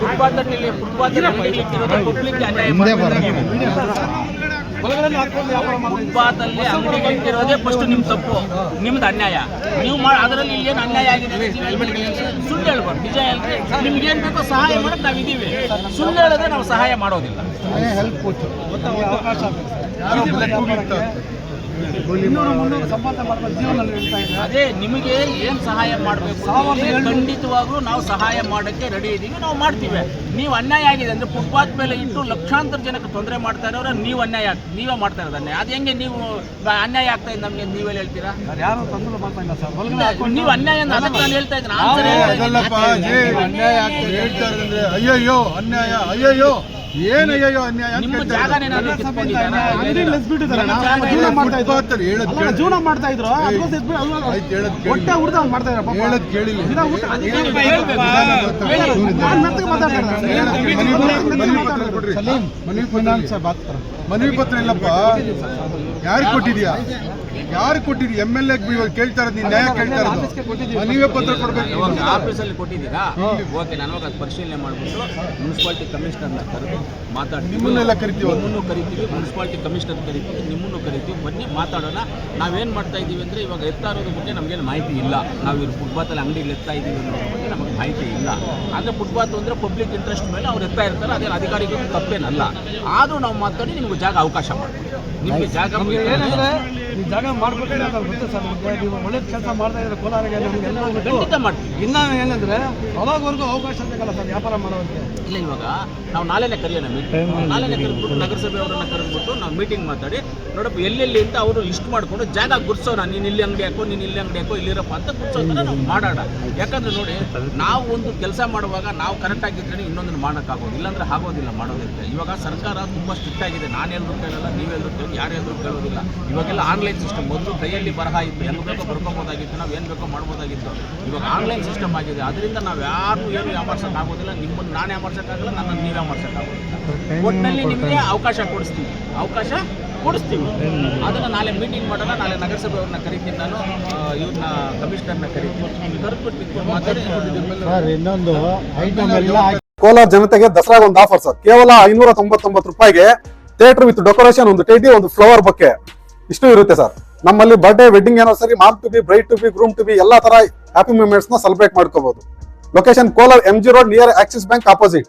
Footpath ಅಲ್ಲಿ footpath public ಅನ್ಯಾಯ footpath ಅಲ್ಲಿ ಅಂಗಡಿ ಇಟ್ಟಿರೋದೇ ಫಸ್ಟ್ ನಿಮ್ ತಪ್ಪು ನಿಮ್ದು ಅನ್ಯಾಯ. ನೀವು ಮಾಡಿ ಅದರಲ್ಲಿ ಏನು ಅನ್ಯಾಯ ಆಗಿದೆ? ಸುಳ್ಳು ಹೇಳ್ಬಾರ್ದು ನಿಜ ಹೇಳ್ರಿ. ನಿಮ್ಗೆ ಏನ್ ಬೇಕೋ ಸಹಾಯ ಮಾಡಕ್ ನಾವು ಇದೀವಿ ಸುಳ್ಳು ಹೇಳಿದ್ರೆ ನಾವು ಸಹಾಯ ಮಾಡೋದಿಲ್ಲ. ಅದೇ ನಿಮಗೆ ಏನ್ ಸಹಾಯ ಮಾಡಬೇಕು ಖಂಡಿತವಾಗ್ಲೂ ನಾವು ಸಹಾಯ ಮಾಡಕ್ಕೆ ರೆಡಿ ಇದೀವಿ. ನಾವು ಮಾಡ್ತೀವಿ. ನೀವು ಅನ್ಯಾಯ ಆಗಿದೆ ಅಂದ್ರೆ ಫುಟ್ಪಾತ್ ಮೇಲೆ ಇಟ್ಟು ಲಕ್ಷಾಂತರ ಜನಕ್ಕೆ ತೊಂದರೆ ಮಾಡ್ತಾ ಇರೋರು ನೀವು ಅನ್ಯಾಯ ನೀವೇ ಮಾಡ್ತಾ ಇರೋದನ್ನೇ ಅನ್ಯಾಯ. ಅದು ಹೆಂಗೆ ನೀವು ಅನ್ಯಾಯ ಆಗ್ತಾ ಇದೆ ನಮ್ಗೆ ನೀವೆಲ್ಲ ಹೇಳ್ತೀರಾ? ಯಾರು ತೊಂದರೆ ಮಾಡ್ತಾ ಇಲ್ಲ ಸರ್. ಒಳಗಡೆ ನೀವು ಅನ್ಯಾಯ ಅಂತ ಅದಕ್ಕೆ ನಾನು ಹೇಳ್ತಾ ಇದ್ದೀನಿ. ಅನ್ಯಾಯ ಅಯ್ಯಯ್ಯೋ ಅನ್ಯಾಯ ಅಯ್ಯಯ್ಯೋ. ಏನ್ ಅನ್ಯಾಯ ಜಾಗ ಜೀವನ. ಮಾಡ್ತಾ ಇದ್ರು. ಹೊಟ್ಟೆ ಹುಡ್ದು ಮಾಡ್ತಾ ಇದ್ದಾರೆ ಮನವಿ ಪತ್ರ ಇಲ್ಲಪ್ಪ. ಯಾರಿಗೆ ಕೊಟ್ಟಿದ್ಯಾ? ಯಾರಿಗೆ ಕೊಟ್ಟಿದ್ರು ಎಂ ಎಲ್ ಎ ಕೇಳ್ತಾ ಇರೋದು ನ್ಯಾಯ ಕೇಳ್ತಾ ಇರೋದು. ಮನವಿ ಪತ್ರ ಕೊಡ್ಬೇಕು. ಆಫೀಸಲ್ಲಿ ಕೊಟ್ಟಿದ್ದೀರಾ? ಓಕೆ ನಾನು ಅವಾಗ ಅದು ಪರಿಶೀಲನೆ ಮಾಡಿಬಿಟ್ಟು ಮುನ್ಸಿಪಾಲಿಟಿ ಕಮಿಷನರ್ನ ಕರೆದು ಮಾತಾಡಿ ನಿಮ್ಮನ್ನೆಲ್ಲ ಕರಿತೀವಿ. ನಿಮ್ಮನ್ನು ಕರಿತೀವಿ ಮುನ್ಸಿಪಾಲಿಟಿ ಕಮಿಷನರ್ ಕರಿತೀವಿ ನಿಮ್ಮನ್ನು ಕರಿತೀವಿ. ಬನ್ನಿ ಮಾತಾಡೋಣ. ನಾವೇನು ಮಾಡ್ತಾ ಇದ್ದೀವಿ ಅಂದರೆ ಇವಾಗ ಎತ್ತಾ ಇರೋದ್ರ ಬಗ್ಗೆ ನಮಗೇನು ಮಾಹಿತಿ ಇಲ್ಲ. ನಾವು ಇವ್ರು ಫುಟ್ಪಾತಲ್ಲಿ ಅಂಗಡಿಗಳು ಎತ್ತಾ ಇದ್ದೀವಿ ಅನ್ನೋದ್ರ ಬಗ್ಗೆ ನಮಗೆ ಮಾಹಿತಿ ಇಲ್ಲ. ಅಂದರೆ ಫುಟ್ಪಾತ್ ಅಂದರೆ ಪಬ್ಲಿಕ್ ಇಂಟ್ರೆಸ್ಟ್ ಮೇಲೆ ಅವ್ರು ಎತ್ತಾ ಇರ್ತಾರೆ ಅದೇ ಅಧಿಕಾರಿಗಳು ತಪ್ಪೇನಲ್ಲ. ಆದರೂ ನಾವು ಮಾತಾಡಿ ನಿಮ್ಗೆ ಜಾಗ ಅವಕಾಶ ಮಾಡ್ತೀವಿ. ನಿಮಗೆ ಜಾಗ ಜಾಗ ಮಾಡ್ಕೊಟ್ಟಿಲ್ಲ ಅಂತ ಸರ್ ನೀವು ಒಳ್ಳೆ ಕೆಲಸ ಮಾಡ್ತಾ ಇದ್ರೆ ಕೋಲಾರಿಗೆ ಖಂಡಿತ ಮಾಡ್ತೀವಿ. ಇನ್ನ ಏನಂದ್ರೆ ಅವಾಗವರೆಗೂ ಅವಕಾಶ ಸಿಗಲ್ಲ ಸರ್ ವ್ಯಾಪಾರ ಮಾಡೋದಕ್ಕೆ? ಇಲ್ಲ ಇವಾಗ ನಾವು ನಾಳೆನೇ ಕರೆಯೋಣ ಮೀಟಿಂಗ್ ನಾಳೆನೇ ಕರೆದ್ಬಿಟ್ಟು ನಗರಸಭೆ ಅವರನ್ನ ಕರೆದ್ಬಿಟ್ಟು ನಾವು ಮೀಟಿಂಗ್ ಮಾತಾಡಿ ನೋಡಪ್ಪ ಎಲ್ಲೆಲ್ಲಿ ಅಂತ ಅವರು ಲಿಸ್ಟ್ ಮಾಡ್ಕೊಂಡು ಜಾಗ ಗುರ್ಸೋಣ. ನೀನು ಇಲ್ಲಿ ಅಂಗಡಿ ಹಾಕೋ ನೀನು ಇಲ್ಲಿ ಅಂಗಡಿ ಹಾಕೋ ಇಲ್ಲಿರಪ್ಪ ಅಂತ ಗುರ್ಸೋದನ್ನ ನಾವು ಮಾಡೋಣ. ಯಾಕಂದ್ರೆ ನೋಡಿ ನಾವು ಒಂದು ಕೆಲಸ ಮಾಡುವಾಗ ನಾವು ಕರೆಕ್ಟ್ ಆಗಿದ್ರೆ ಇನ್ನೊಂದನ್ನು ಮಾಡೋಕ್ಕಾಗೋದು. ಇಲ್ಲಾಂದ್ರೆ ಆಗೋದಿಲ್ಲ ಮಾಡೋದಕ್ಕೆ ಇವಾಗ ಸರ್ಕಾರ ತುಂಬ ಸ್ಟ್ರಿಕ್ಟ್ ಆಗಿದೆ. ನಾನು ಎಲ್ಲರೂ ಕೇಳಲ್ಲ ನೀವೆಲ್ಲರೂ ಕೇಳಿ ಯಾರು ಎಲ್ಲರೂ ಕೇಳೋದಿಲ್ಲ. ಇವಾಗೆಲ್ಲ ಆನ್ಲೈನ್ ಸಿಸ್ಟಮ್ ಮೊದಲು ಕೈಯಲ್ಲಿ ಬರಹ ಇತ್ತು. ಎಲ್ಲ ಬೇಕೋ ಬರ್ಕೋಬೋದಾಗಿತ್ತು ನಾವು ಏನು ಬೇಕೋ ಮಾಡ್ಬೋದಾಗಿತ್ತು. ಇವಾಗ ಆನ್ಲೈನ್ ಸಿಸ್ಟಮ್ ಆಗಿದೆ. ಅದರಿಂದ ನಾವು ಯಾರು ಏನು ಆಗೋದಿಲ್ಲ. ನಿಮ್ಮನ್ನು ನಾನು ಯಾಮರ್ಸೋಕ್ಕಾಗಲ್ಲ ನನ್ನನ್ನು ನೀವು ಯಾಮರ್ಸೋಕ್ಕಾಗೋದಿಲ್ಲ ಒಟ್ಟಿನಲ್ಲಿ ನಿಮಗೆ ಅವಕಾಶ ಕೊಡಿಸ್ತೀವಿ. ಅವಕಾಶ ಕೊಡಿಸ್ತೀವಿ. ಅದನ್ನು ನಾಳೆ ಮೀಟಿಂಗ್ ಮಾಡೋಣ ನಾಳೆ ನಗರಸಭೆ ಅವ್ರನ್ನ ಕರಿತೀನಿ ನಾನು ಇವ್ರನ್ನ ಕಮಿಷನರ್ನ ಕರಿತೀನಿ. ಕರೆದ್ಬಿಟ್ಟು ಮಾತಾಡಿ ಇನ್ನೊಂದು ಕೋಲಾರ ಜನತೆಗೆ ದಸರಾಗ ಒಂದು ಆಫರ್ ಸರ್. ಕೇವಲ ಐನೂರ ತೊಂಬತ್ತೊಂಬತ್ತು ರೂಪಾಯಿಗೆ ಥಿಯೇಟರ್ ವಿತ್ ಡೆಕೋರೇಷನ್ ಒಂದು ಟೈಟಿ ಒಂದು ಫ್ಲವರ್ ಬಗ್ಗೆ ಇಷ್ಟು ಇರುತ್ತೆ ಸರ್. ನಮ್ಮಲ್ಲಿ ಬರ್ಡೇ ವೆಡ್ಡಿಂಗ್ ಏನೋ ಸರಿ mom to be bride to be groom to be ಎಲ್ಲಾ ತರ ಹ್ಯಾಪಿ ಮೂಮೆಂಟ್ಸ್ನ ಸೆಲೆಬ್ರೇಟ್ ಮಾಡ್ಕೋಬಹುದು location Kolar M G road near Axis bank opposite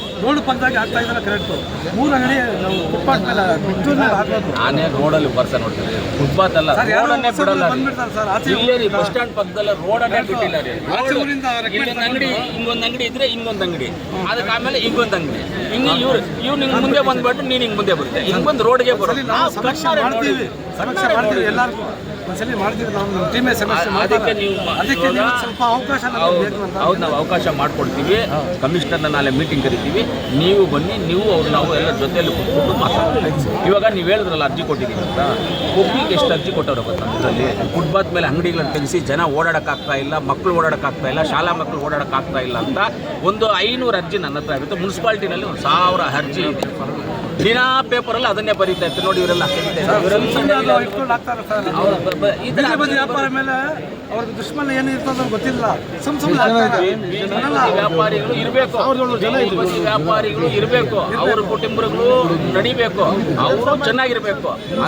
road ಪಕ್ಕದಾಗಿ ಆಗ್ತಾ ಇದ್ದಾರೆ ಕರೆಕ್ಟು ಮೂರು ಅಂಗಡಿ ನಾವು ಫುಟ್ಪಾತ್ ಮೇಲೆ ಬಿಟ್ಟು ಹಾಕೋದು ನಾನೇ ರೋಡಲ್ಲಿ ಬರ್ತಾ ನೋಡ್ತೀನಿ ಫುಟ್ಪಾತ್ ಅಲ್ಲ ಸರ್ ಯಾರೋ ರೋಡನ್ನೇ ಬಿಡಲ್ಲ. ಬಂದ್ಬಿಡ್ತಾರೆ ಸರ್ ಆಚೆ ಇಲ್ಲೇ ರೀ ಬಸ್ ಸ್ಟ್ಯಾಂಡ್ ಪಕ್ಕದಲ್ಲ ರೋಡನ್ನೇ ಬಿಟ್ಟಿಲ್ಲ ರೀ ಆಚೆ ಊರಿಂದ ಇಲ್ಲೊಂದು ಅಂಗಡಿ ಹಿಂಗೊಂದು ಅಂಗಡಿ ಇದ್ರೆ ಇನ್ನೊಂದು ಅಂಗಡಿ. ಅದಕ್ಕೆ ಆಮೇಲೆ ಹಿಂಗೊಂದು ಅಂಗಡಿ. ಹಿಂಗೆ ಇವ್ರು ಇವ್ರು ನಿಂಗೆ ಮುಂದೆ ಬಂದ್ಬಿಟ್ಟು ನೀನು ಹಿಂಗೆ ಮುಂದೆ ಬರುತ್ತೆ. ಹಿಂಗೆ ಬಂದು ರೋಡ್ಗೆ ಬರೋದು. ನಾವು ಸಮೀಕ್ಷೆ ಮಾಡ್ತೀವಿ. ಸಮೀಕ್ಷೆ ಮಾಡ್ತೀವಿ. ಎಲ್ಲರಿಗೂ. ಒಂದ್ಸಲಿ ಮಾಡ್ತೀವಿ ನಾವು ಟೀಮೇ ಸಮಸ್ಯೆ ಅದಕ್ಕೆ ನೀವು ಅದಕ್ಕೆ ನೀವು ಸ್ವಲ್ಪ ಅವಕಾಶ ನಮ್ಗೆ ಹೌದು ಬೇಕು ಅಂತ. ಹೌದು ನಾವು ಅವಕಾಶ ಮಾಡ್ಕೊಡ್ತೀವಿ ಕಮಿಷನರ್ನ ನಾಳೆ ಮೀಟಿಂಗ್ ಕರಿತೀವಿ. ನೀವು ಬನ್ನಿ ನೀವು ಅವ್ರು ನಾವು ಎಲ್ಲ ಜೊತೆಯಲ್ಲಿ ಕೂತ್ಕೊಂಡು ಮಾತಾಡ್ತೀವಿ. ಇವಾಗ ನೀವು ಹೇಳಿದ್ರಲ್ಲ ಅರ್ಜಿ ಕೊಟ್ಟಿದ್ದೀವಿ ಅಂತ. ಒಬ್ಬಿಗೆ ಎಷ್ಟು ಅರ್ಜಿ ಕೊಟ್ಟವ್ರೆ ಗೊತ್ತಾ? ಇದರಲ್ಲಿ ಫುಟ್ಬಾತ್ ಮೇಲೆ ಅಂಗಡಿಗಳನ್ನು ತೆಗೆಸಿ ಜನ ಓಡಾಡೋಕ್ಕಾಗ್ತಾ ಇಲ್ಲ ಮಕ್ಕಳು ಓಡಾಡೋಕ್ಕಾಗ್ತಾ ಇಲ್ಲ ಶಾಲಾ ಮಕ್ಕಳು ಓಡಾಡೋಕ್ಕಾಗ್ತಾ ಇಲ್ಲ ಅಂತ ಒಂದು ಐನೂರು ಅರ್ಜಿ ನನ್ನ ಹತ್ರ ಇರುತ್ತೆ. ಮುನ್ಸಿಪಾಲ್ಟಿನಲ್ಲಿ ಒಂದು ಸಾವಿರ ಅರ್ಜಿ ಇದೆ. ದಿನಾ ಪೇಪರಲ್ಲಿ ಅದನ್ನೇ ಬರೀತಾ ಇತ್ತು ನೋಡಿ ಇವರೆಲ್ಲ ವ್ಯಾಪಾರ ಮೇಲೆ ಅವ್ರ ದುಶ್ಮನ ಏನು ಇರ್ತದೆ ಗೊತ್ತಿಲ್ಲ. ಸುಮ್ ವ್ಯಾಪಾರಿಗಳು ಇರಬೇಕು. ವ್ಯಾಪಾರಿಗಳು ಇರಬೇಕು. ಅವ್ರ ಕುಟುಂಬಗಳು ನಡಿಬೇಕು. ಅವರು ಚೆನ್ನಾಗಿರ್ಬೇಕು.